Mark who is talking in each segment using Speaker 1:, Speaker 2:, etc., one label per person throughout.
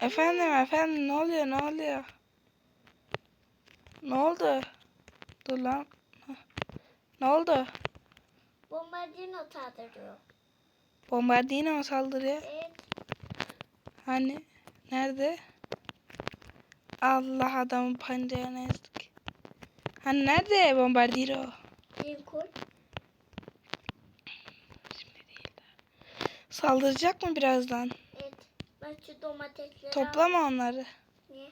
Speaker 1: Efendim efendim ne oluyor ne oluyor? Ne oldu? Dur lan. Ne oldu?
Speaker 2: Bombardino saldırıyor.
Speaker 1: Bombardino mu saldırıyor?
Speaker 2: Evet.
Speaker 1: Hani? Nerede? Allah adamın pancarını ezdik. Hani nerede Bombardino?
Speaker 2: Lincoln.
Speaker 1: Saldıracak mı birazdan?
Speaker 2: Şu domatesleri
Speaker 1: Toplama onları.
Speaker 2: Niye?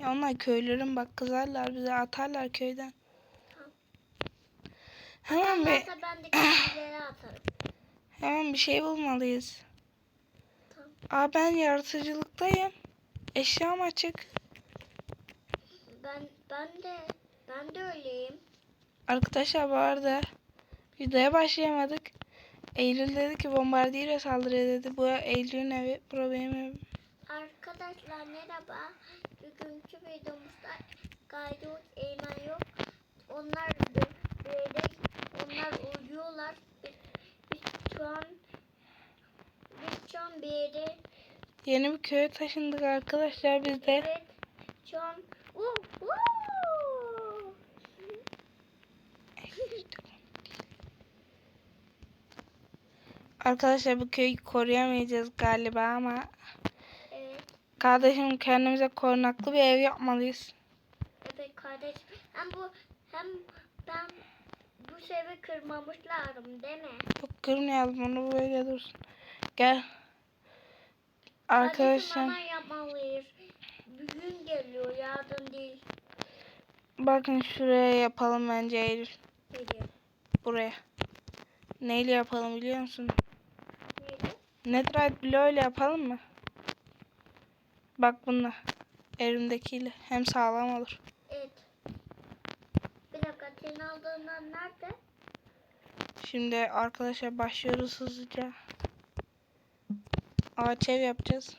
Speaker 1: Ya onlar köylülerin bak kızarlar bize atarlar köyden.
Speaker 2: Tamam.
Speaker 1: Hemen bir,
Speaker 2: ben de kendileri atarım.
Speaker 1: hemen bir şey bulmalıyız.
Speaker 2: Tamam.
Speaker 1: Aa ben yaratıcılıktayım. Eşyam açık.
Speaker 2: Ben ben de ben de öyleyim.
Speaker 1: Arkadaşlar bu arada videoya başlayamadık. Eylül dedi ki bombardiyle saldırıyor dedi. Bu Eylül'ün evi. Bura benim evim.
Speaker 2: Arkadaşlar merhaba. Bugünkü videomuzda Gaydut Eymen yok. Onlar bö- böyle onlar uyuyorlar. Biz, biz şu an biz şu an bir yere
Speaker 1: Yeni bir köye taşındık arkadaşlar biz de.
Speaker 2: evet şu an uh, uh.
Speaker 1: Arkadaşlar bu köyü koruyamayacağız galiba ama
Speaker 2: evet
Speaker 1: kardeşim kendimize korunaklı bir ev yapmalıyız.
Speaker 2: evet kardeş hem bu hem ben bu sevi kırmamışlarım değil mi?
Speaker 1: Yok kırmayalım onu böyle dursun. Gel.
Speaker 2: Kardeşim
Speaker 1: Arkadaşlar
Speaker 2: hemen yapmalıyız. Bugün geliyor yarın değil.
Speaker 1: bakın şuraya yapalım bence Eylül.
Speaker 2: Geliyor.
Speaker 1: Buraya. Neyle yapalım biliyor musun? Netherite bloğuyla yapalım mı? Bak bununla. Elimdekiyle. Hem sağlam olur.
Speaker 2: Evet. Bir dakika senin aldığından nerede?
Speaker 1: Şimdi arkadaşlar başlıyoruz hızlıca. Ağaç ev yapacağız.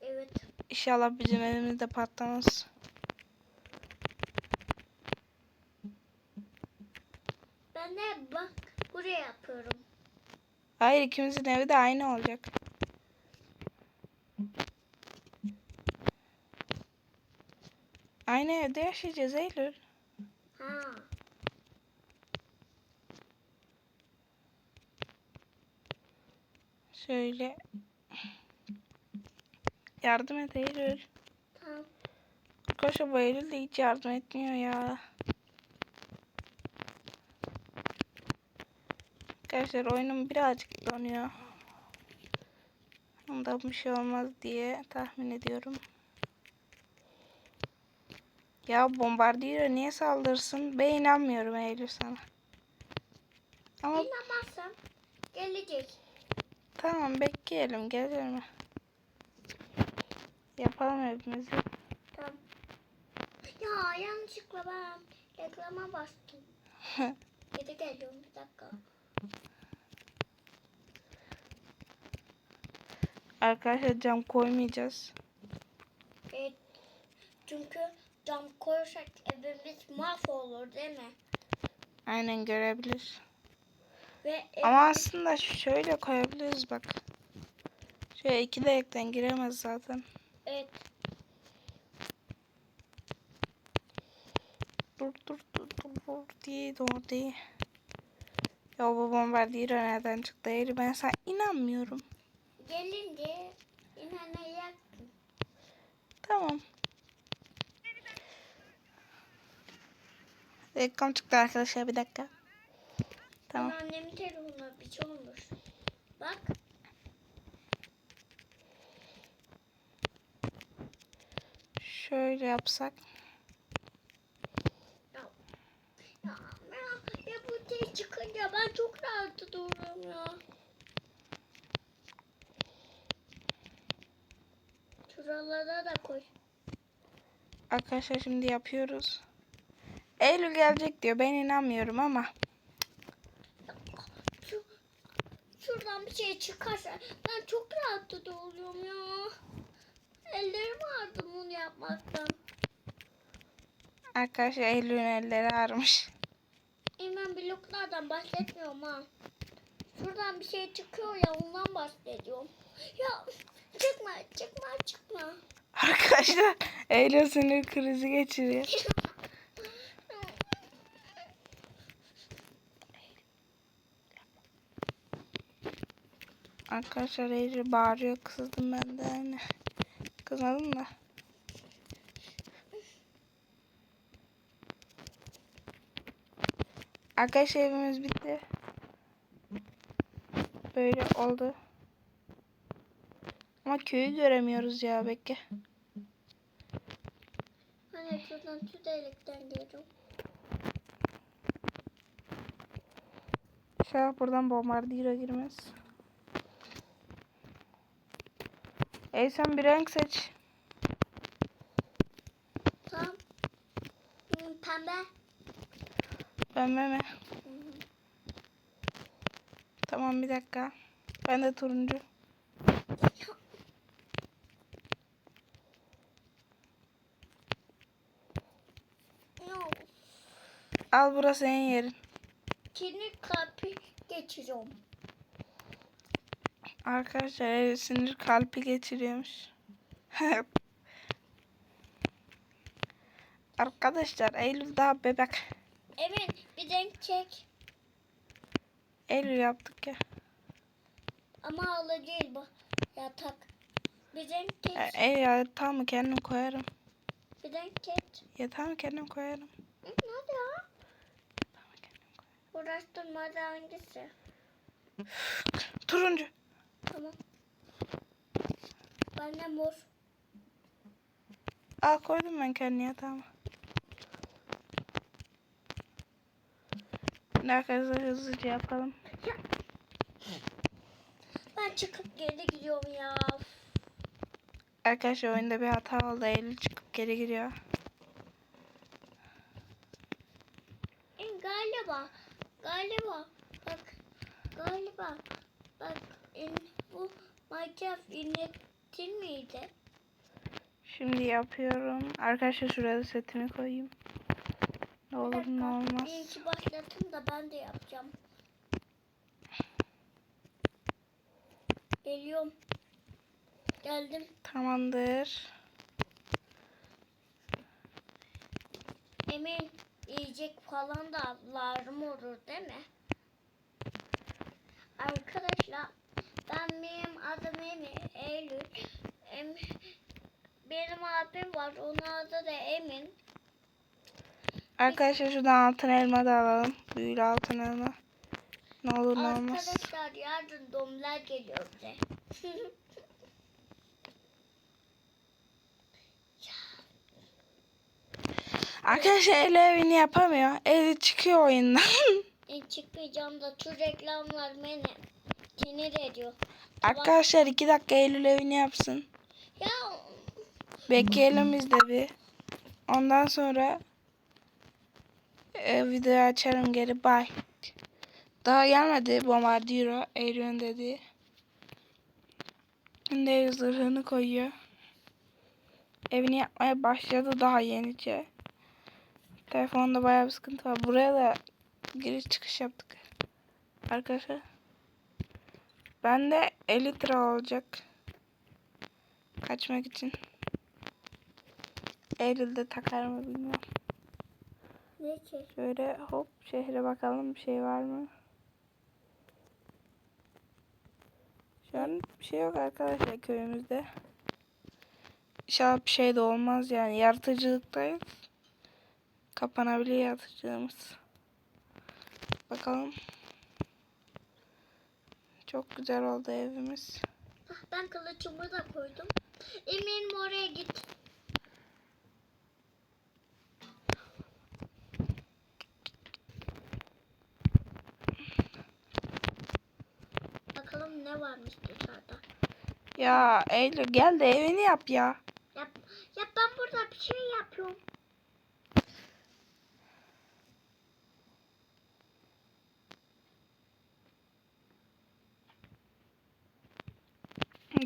Speaker 2: Evet.
Speaker 1: İnşallah bizim evimiz de patlamaz.
Speaker 2: Ben de bak buraya yapıyorum.
Speaker 1: Hayır ikimizin evi de aynı olacak. Aynı evde yaşayacağız Eylül.
Speaker 2: Ha.
Speaker 1: Şöyle. Yardım et Eylül.
Speaker 2: Tamam.
Speaker 1: Koşa bu Eylül de hiç yardım etmiyor ya. Arkadaşlar oyunum birazcık donuyor. Ondan bir şey olmaz diye tahmin ediyorum. Ya bombardiyo niye saldırsın? Ben inanmıyorum Eylül sana. Ama
Speaker 2: İnanmazsam gelecek.
Speaker 1: tamam bekleyelim gelir mi? Yapalım evimizi.
Speaker 2: Tamam. Ya yanlışlıkla ben reklama bastım. Geri geliyorum bir dakika.
Speaker 1: Arkadaşlar cam koymayacağız.
Speaker 2: Evet. Çünkü cam koyarsak evimiz mahvolur değil mi?
Speaker 1: Aynen görebilir.
Speaker 2: Ve ev-
Speaker 1: Ama aslında şöyle koyabiliriz bak. Şöyle iki direkten giremez zaten.
Speaker 2: evet.
Speaker 1: Dur dur dur dur dur diye dur diye. Ya bu bombardiyo nereden çıktı? Ben sana inanmıyorum.
Speaker 2: Gelince inanacak.
Speaker 1: Tamam. Reklam çıktı arkadaşlar bir dakika. Tamam.
Speaker 2: Ama annemin telefonuna bir şey olmuş. Bak.
Speaker 1: Şöyle yapsak.
Speaker 2: Ya, ya, ya, bu şey çıkınca ben çok rahat duruyorum ya. Şuralara da koy.
Speaker 1: Arkadaşlar şimdi yapıyoruz. Eylül gelecek diyor. Ben inanmıyorum ama.
Speaker 2: Şu, şuradan bir şey çıkarsa ben çok rahat duruyorum ya. Ellerim ağrıdı bunu yapmaktan.
Speaker 1: Arkadaşlar Eylül'ün elleri ağrımış.
Speaker 2: Hemen bloklardan bahsetmiyorum ha. Şuradan bir şey çıkıyor ya ondan bahsediyorum. Ya çıkma çıkma çıkma.
Speaker 1: Arkadaşlar Eylül sinir krizi geçiriyor. Arkadaşlar Eylül bağırıyor kızdım ben de yani. Kızmadım da. Arkadaşlar evimiz bitti. Böyle oldu. Ama köyü göremiyoruz ya bekle.
Speaker 2: Hani şuradan şu delikten geliyorum.
Speaker 1: İnşallah buradan bombardiro girmez. Ey sen bir renk seç.
Speaker 2: Tamam. Hmm, pembe.
Speaker 1: Pembe mi? Tamam bir dakika. Ben de turuncu.
Speaker 2: Yok.
Speaker 1: Al burası senin yerin.
Speaker 2: Sinir kapı geçiriyorum.
Speaker 1: Arkadaşlar Eylül sinir kalpi geçiriyormuş. Arkadaşlar Eylül daha bebek.
Speaker 2: Emin bir renk çek.
Speaker 1: Eylül yaptık ya.
Speaker 2: Ama alı değil bu. Yatak. Bir renk
Speaker 1: E,
Speaker 2: geç.
Speaker 1: Eylül yatağımı kendim koyarım.
Speaker 2: Bir renk geç.
Speaker 1: Yatağımı kendim koyarım.
Speaker 2: Hı, Hadi ya. Uğraştırmadı hangisi?
Speaker 1: Turuncu.
Speaker 2: Tamam. Ben de mor.
Speaker 1: Al koydum ben kendi yatağıma. Arkadaşlar hızlıca yapalım.
Speaker 2: Ben çıkıp geri gidiyorum ya.
Speaker 1: Arkadaşlar oyunda bir hata oldu. Eylül çıkıp geri giriyor.
Speaker 2: E, galiba. Galiba. Bak. Galiba. Bak. e, bu Minecraft inletin miydi?
Speaker 1: Şimdi yapıyorum. Arkadaşlar şuraya da setimi koyayım. Ne olur ne olmaz.
Speaker 2: Birinci başlatın da ben de yapacağım. Geliyorum. Geldim.
Speaker 1: Tamamdır.
Speaker 2: Emin yiyecek falan da lazım olur değil mi? Arkadaşlar ben benim adım Emin Eylül. Em, benim abim var onun adı da Emin.
Speaker 1: Arkadaşlar şuradan altın elma da alalım. Büyülü altın elma. Ne olur ne olmaz.
Speaker 2: Arkadaşlar yarın domlar geliyor bize.
Speaker 1: Arkadaşlar el evini yapamıyor. Eli çıkıyor oyundan.
Speaker 2: e, çıkmayacağım da şu reklamlar beni sinir ediyor.
Speaker 1: Arkadaşlar iki dakika Eylül evini yapsın.
Speaker 2: Ya
Speaker 1: Bekleyelim biz de bir. Ondan sonra e, videoyu açarım geri. Bye. Daha gelmedi Bombardiro. Eylül'ün dediği. Şimdi zırhını koyuyor. Evini yapmaya başladı daha yenice. Telefonda bayağı bir sıkıntı var. Buraya da giriş çıkış yaptık. Arkadaşlar. Ben de 50 lira olacak. Kaçmak için. Eylül'de takar mı bilmiyorum.
Speaker 2: ne ki?
Speaker 1: Şöyle hop şehre bakalım bir şey var mı? Şu an bir şey yok arkadaşlar köyümüzde. İnşallah bir şey de olmaz yani yaratıcılıktayız. Kapanabilir yaratıcılığımız. Bakalım. Çok güzel oldu evimiz.
Speaker 2: Ah, Ben kılıcımı da koydum. Eminim oraya git. Bakalım ne varmış dışarıda.
Speaker 1: Ya Eylül gel de evini yap ya.
Speaker 2: Yap, yap ben burada bir şey yapıyorum.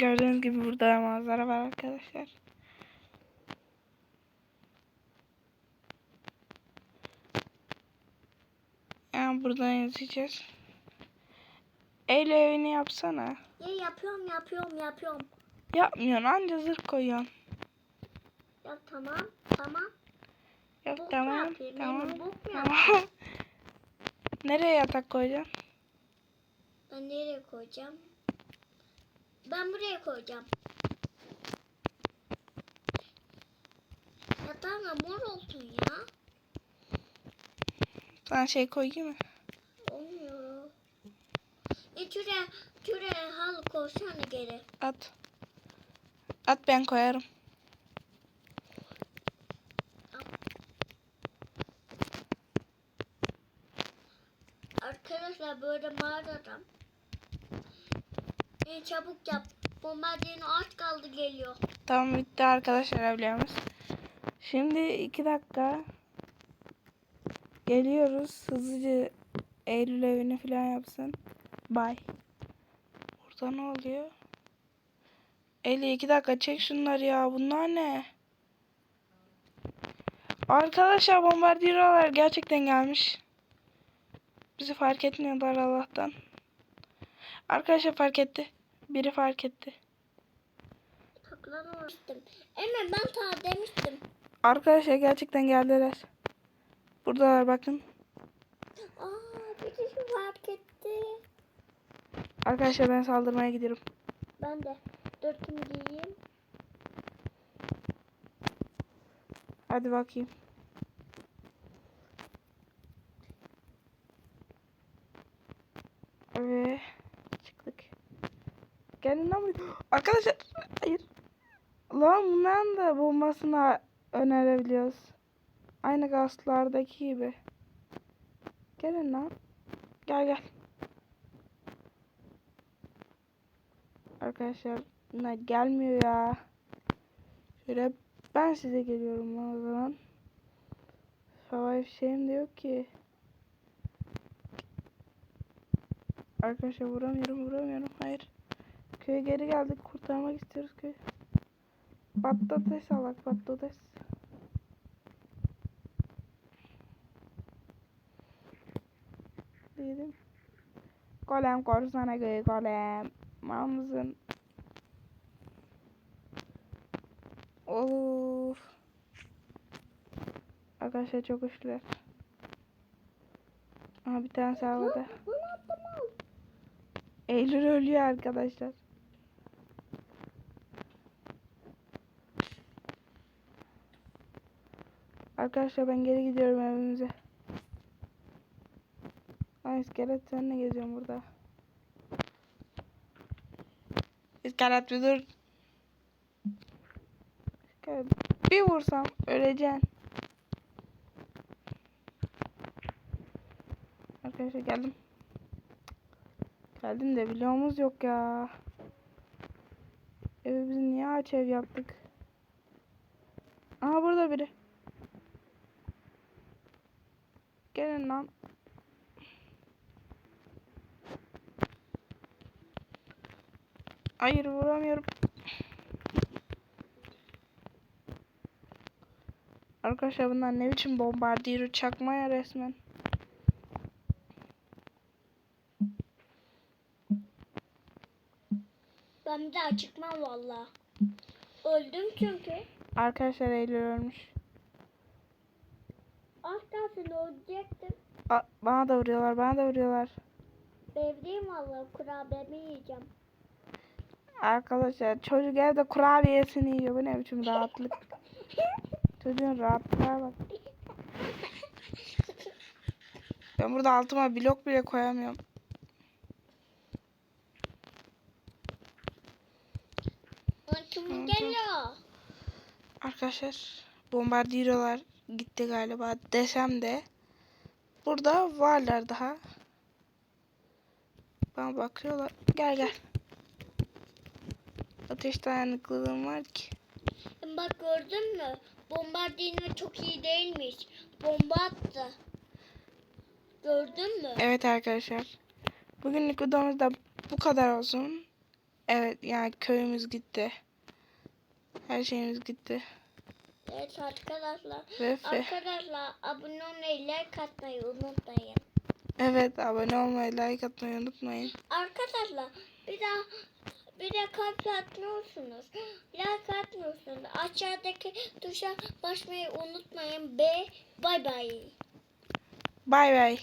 Speaker 1: Gördüğünüz gibi burada manzara var arkadaşlar. Yani buradan izleyeceğiz. El evini yapsana.
Speaker 2: Ya yapıyorum yapıyorum yapıyorum.
Speaker 1: Yapmıyorsun anca zırh koyuyorsun.
Speaker 2: Ya tamam tamam.
Speaker 1: Yok
Speaker 2: Bok
Speaker 1: tamam.
Speaker 2: yapayım,
Speaker 1: Tamam. Tamam. Nereye yatak koyacaksın?
Speaker 2: Ben nereye koyacağım? Ben buraya koyacağım. Yatağına mor olsun ya.
Speaker 1: Sana şey koyayım mı?
Speaker 2: Olmuyor. E şuraya, şuraya halı koysana geri.
Speaker 1: At. At ben koyarım.
Speaker 2: Arkadaşlar böyle mağaradan. E çabuk yap. Bombardino aç kaldı geliyor.
Speaker 1: Tamam bitti arkadaşlar evlerimiz. Şimdi iki dakika geliyoruz. Hızlıca Eylül evini falan yapsın. Bye. Burada ne oluyor? Eli iki dakika çek şunları ya. Bunlar ne? Arkadaşlar bombardiyolar gerçekten gelmiş. Bizi fark etmiyorlar Allah'tan. Arkadaşlar fark etti. Biri fark etti.
Speaker 2: Saklanmıştım. Emre ben sana demiştim.
Speaker 1: Arkadaşlar gerçekten geldiler. Buradalar bakın.
Speaker 2: Aa birisi fark etti.
Speaker 1: Arkadaşlar ben saldırmaya gidiyorum.
Speaker 2: Ben de dörtümü giyeyim.
Speaker 1: Hadi bakayım. Ve. Lan buraya. Arkadaşlar hayır. Lan bundan da bombasını önerebiliyoruz. Aynı gazlardaki gibi. Gelin lan. Gel gel. Arkadaşlar bunlar gelmiyor ya. Şöyle ben size geliyorum o zaman. Havai fişeğim de yok ki. Arkadaşlar vuramıyorum vuramıyorum. Hayır. Köye geri geldik. Kurtarmak istiyoruz köyü. Patates alak patates. Dedim. Golem korusana köyü golem. Mal mısın? Of. Arkadaşlar çok güçlüler. Aha bir tane sağladı. Eylül ölüyor arkadaşlar. Arkadaşlar ben geri gidiyorum evimize. Ay iskelet sen ne geziyorsun burada? İskelet bir dur. İskelet bir vursam öleceksin. Arkadaşlar geldim. Geldim de bloğumuz yok ya. Evimizi niye ağaç ev yaptık? Aha burada biri. Gelin lan. Hayır vuramıyorum. Arkadaşlar bunlar ne biçim bombardiyer çakma ya resmen.
Speaker 2: Ben bir daha çıkmam valla. Öldüm çünkü.
Speaker 1: Arkadaşlar Eylül ölmüş.
Speaker 2: Az kalsın ölecektim.
Speaker 1: A- bana da vuruyorlar, bana da vuruyorlar.
Speaker 2: Evdeyim valla kurabiyemi yiyeceğim.
Speaker 1: Arkadaşlar çocuk evde kurabiyesini yiyor. Bu ne biçim rahatlık. Çocuğun rahatlığa bak. Ben burada altıma blok bile koyamıyorum.
Speaker 2: Kim geliyor?
Speaker 1: Arkadaşlar bombardiyolar gitti galiba desem de burada varlar daha. Bana bakıyorlar. Gel gel. Ateş dayanıklılığım var ki.
Speaker 2: Bak gördün mü? Bombardino çok iyi değilmiş. Bomba attı. Gördün mü?
Speaker 1: Evet arkadaşlar. Bugünlük videomuz da bu kadar olsun. Evet yani köyümüz gitti. Her şeyimiz gitti.
Speaker 2: Evet arkadaşlar.
Speaker 1: Ve
Speaker 2: Arkadaşlar abone olmayı, like atmayı unutmayın.
Speaker 1: evet abone olmayı, like atmayı unutmayın.
Speaker 2: Arkadaşlar bir daha Bir de kalp atmıyorsunuz. Like atmıyorsunuz. Aşağıdaki tuşa basmayı unutmayın. B bay bay.
Speaker 1: Bay bay.